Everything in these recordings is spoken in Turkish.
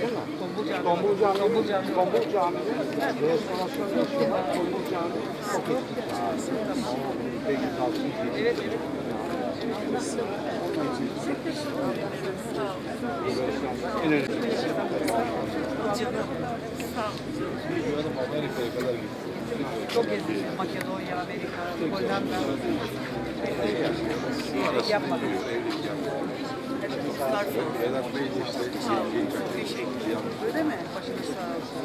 Değil mi? Tombul Camii. Tombul Camii, Tombul Camii. Tombul Camii'de restorasyon yapıyorlar. Tombul Camii çok eski. Evet, evet. En önemli. Çok gezdim. Makedonya, Amerika, Hollanda. Evlilik yapmadım. Hep kızlar Sağ olun. Teşekkür ederim. Öyle mi? Başınız sağ olsun.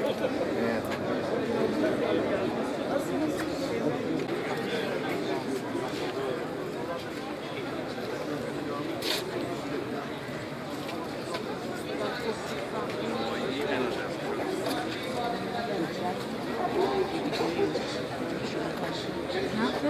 Ne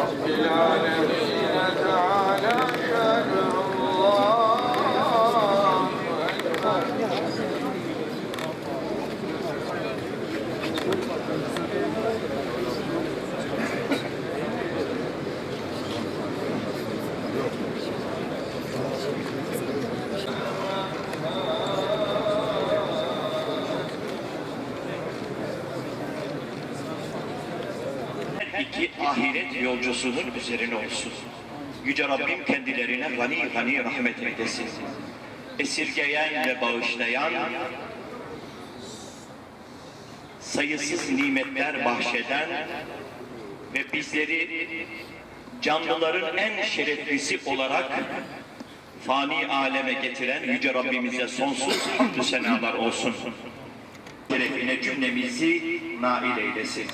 Sağ ol. İki ahiret yolcusunun üzerine olsun. Yüce Rabbim kendilerine gani gani rahmet eylesin. Esirgeyen ve bağışlayan, sayısız nimetler bahşeden ve bizleri canlıların en şereflisi olarak fani aleme getiren Yüce Rabbimize sonsuz hamdü senalar olsun. Şerefine cümlemizi nail eylesin.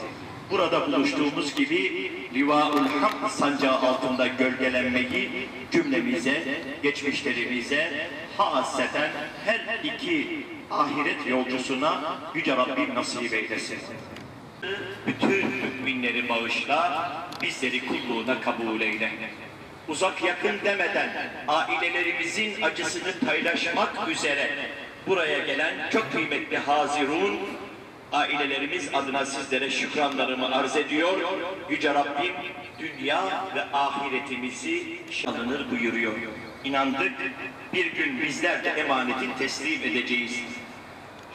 Burada buluştuğumuz gibi Livaul Hamd sancağı altında gölgelenmeyi cümlemize, geçmişlerimize, haseten her iki ahiret yolcusuna Yüce Rabbim nasip eylesin. Bütün müminleri bağışla, bizleri kulluğuna kabul eyle. Uzak yakın demeden ailelerimizin acısını paylaşmak üzere buraya gelen çok kıymetli Hazirun, ailelerimiz adına sizlere şükranlarımı arz ediyor. Yüce Rabbim dünya ve ahiretimizi şanlanır buyuruyor. İnandık bir gün bizler de emaneti teslim edeceğiz.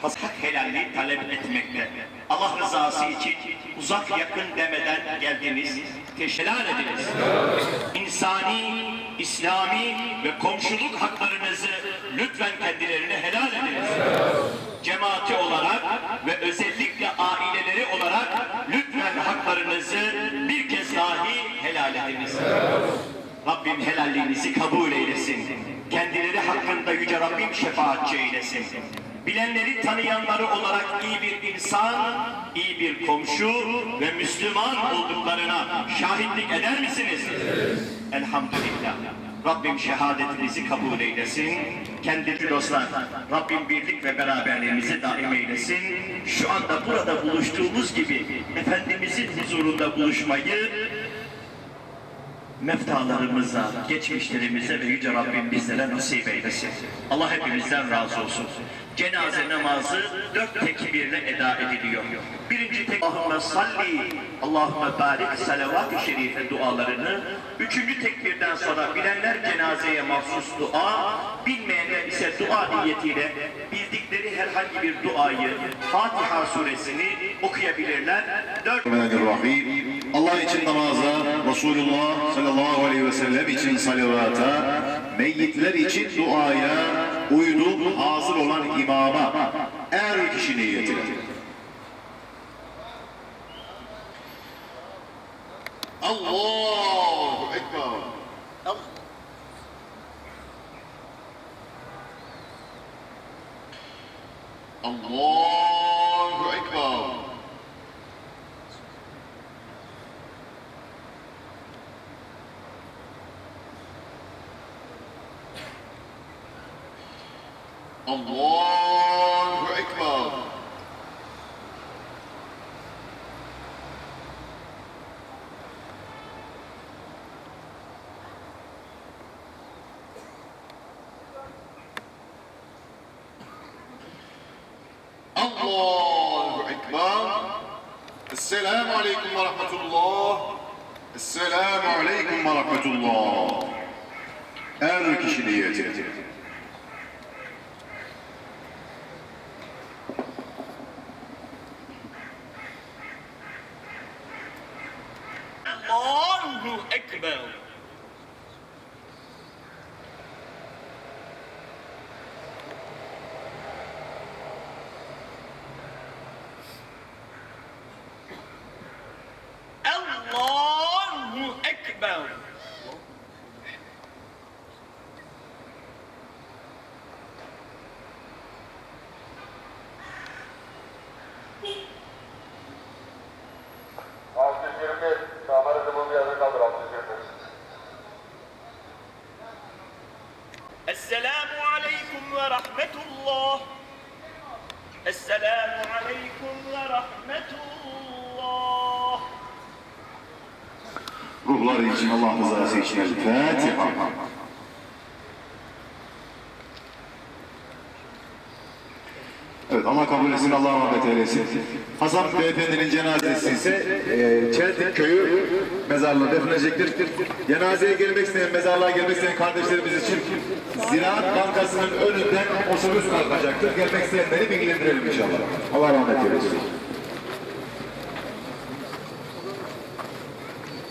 Hak helalliği talep etmekte. Allah rızası için uzak yakın demeden geldiniz. Teşekkür ediniz. İnsani, İslami ve komşuluk haklarınızı lütfen kendilerine helal ediniz. Cemaati olarak ve özellikle aileleri olarak lütfen haklarınızı bir kez dahi helal ediniz. Rabbim helalliğinizi kabul eylesin. Kendileri hakkında Yüce Rabbim şefaatçi eylesin. Bilenleri tanıyanları olarak iyi bir insan, iyi bir komşu ve Müslüman olduklarına şahitlik eder misiniz? Elhamdülillah. Rabbim şehadetinizi kabul eylesin. Kendi dostlar, Rabbim birlik ve beraberliğimizi daim eylesin. Şu anda burada buluştuğumuz gibi Efendimizin huzurunda buluşmayı meftalarımıza, geçmişlerimize ve Yüce Rabbim bizlere nasip eylesin. Allah hepimizden razı olsun. Cenaze namazı dört tekbirle eda ediliyor. Birinci tek Allahümme salli, Allahümme barik salavat-ı şerife dualarını, üçüncü tekbirden sonra bilenler cenazeye mahsus dua, bilmeyenler ise dua niyetiyle bildikleri herhangi bir duayı, Fatiha suresini okuyabilirler. Dört. Allah için namaza, Resulullah sallallahu aleyhi ve sellem için salavata, meyyitler için duaya, uyuduğum hazır olan imama, eğer kişi niyeti. Allahu Ekber. Allahu Ekber. Allahu Ekber. Allahu Ekber. Esselamu Aleyküm ve Rahmetullah. Esselamu Aleyküm ve Rahmetullah. Er kişi niyeti. Allahu Ekber. Allahu Esselamu Aleyküm ve Rahmetullah. Esselamu Aleyküm ve Rahmetullah. Ruhları için Allah rızası için El Fatiha. Evet Allah kabul etsin, Allah rahmet eylesin. Hasan Beyefendinin cenazesi ise e, Çeltik Köyü mezarlığı defnedecektir. Cenazeye gelmek isteyen, mezarlığa gelmek isteyen kardeşlerimiz için Ziraat Bankası'nın önünden otobüs kalkacaktır. Gelmek isteyenleri bilgilendirelim inşallah. Allah rahmet eylesin.